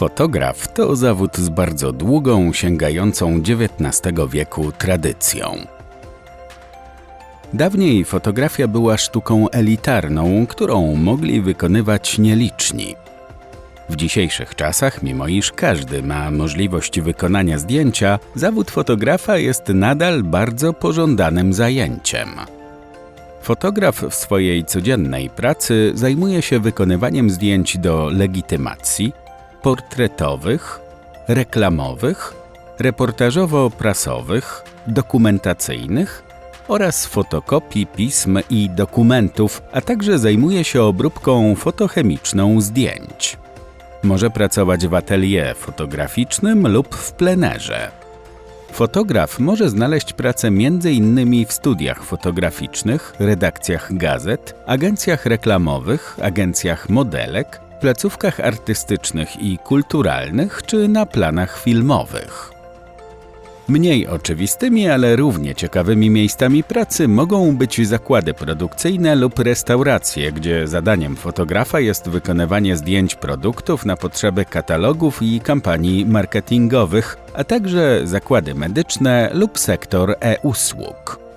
Fotograf to zawód z bardzo długą, sięgającą XIX wieku tradycją. Dawniej fotografia była sztuką elitarną, którą mogli wykonywać nieliczni. W dzisiejszych czasach, mimo iż każdy ma możliwość wykonania zdjęcia, zawód fotografa jest nadal bardzo pożądanym zajęciem. Fotograf w swojej codziennej pracy zajmuje się wykonywaniem zdjęć do legitymacji, portretowych, reklamowych, reportażowo-prasowych, dokumentacyjnych oraz fotokopii pism i dokumentów, a także zajmuje się obróbką fotochemiczną zdjęć. Może pracować w atelier fotograficznym lub w plenerze. Fotograf może znaleźć pracę m.in. w studiach fotograficznych, redakcjach gazet, agencjach reklamowych, agencjach modelek, placówkach artystycznych i kulturalnych czy na planach filmowych. Mniej oczywistymi, ale równie ciekawymi miejscami pracy mogą być zakłady produkcyjne lub restauracje, gdzie zadaniem fotografa jest wykonywanie zdjęć produktów na potrzeby katalogów i kampanii marketingowych, a także zakłady medyczne lub sektor e-usług.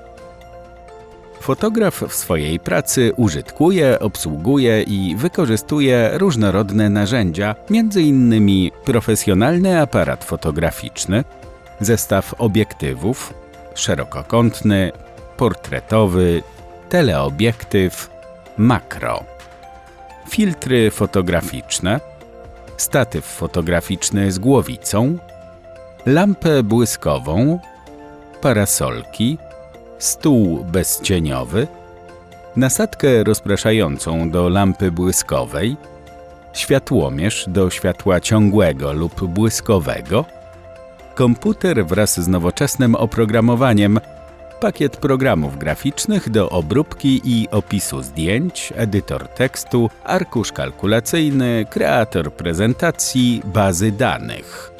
Fotograf w swojej pracy użytkuje, obsługuje i wykorzystuje różnorodne narzędzia, m.in. profesjonalny aparat fotograficzny, zestaw obiektywów, szerokokątny, portretowy, teleobiektyw, makro, filtry fotograficzne, statyw fotograficzny z głowicą, lampę błyskową, parasolki, stół bezcieniowy, nasadkę rozpraszającą do lampy błyskowej, światłomierz do światła ciągłego lub błyskowego, komputer wraz z nowoczesnym oprogramowaniem, pakiet programów graficznych do obróbki i opisu zdjęć, edytor tekstu, arkusz kalkulacyjny, kreator prezentacji, bazy danych.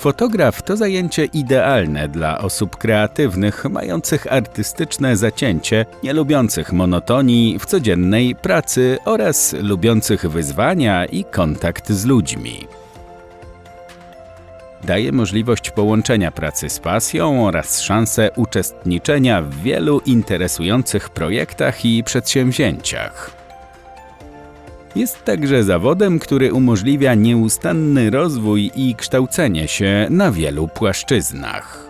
Fotograf to zajęcie idealne dla osób kreatywnych, mających artystyczne zacięcie, nie lubiących monotonii w codziennej pracy oraz lubiących wyzwania i kontakt z ludźmi. Daje możliwość połączenia pracy z pasją oraz szansę uczestniczenia w wielu interesujących projektach i przedsięwzięciach. Jest także zawodem, który umożliwia nieustanny rozwój i kształcenie się na wielu płaszczyznach.